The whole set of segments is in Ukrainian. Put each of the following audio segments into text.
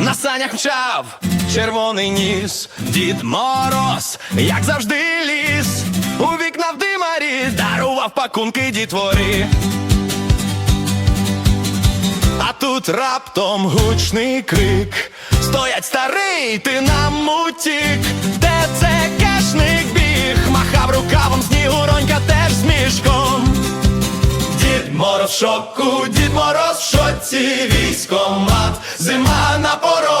На санях мчав червоний ніс, Дід Мороз, як завжди ліс, у вікна в димарі дарував пакунки дітворі. А тут раптом гучний крик. Стоять старий, ти нам утік, де це кешник біг, махав рукавом снігуронька Мороз в шоку, Дід Мороз в шоці, військомат, зима на порозі,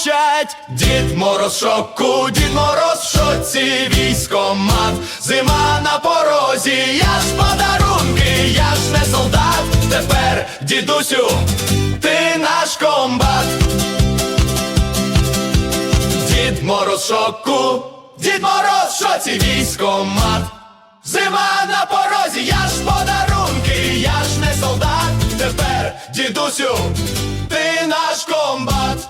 звучать. Дід Мороз шоку, Дід Мороз шоці, військомат, зима на порозі, я ж подарунки, я ж не солдат. Тепер, дідусю, ти наш комбат. Дід Мороз шоку, Дід Мороз шоці, військомат. Зима на порозі, я ж подарунки, я ж не солдат. Тепер, дідусю, ти наш комбат.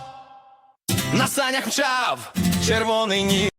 На санях мчав червоний ніс.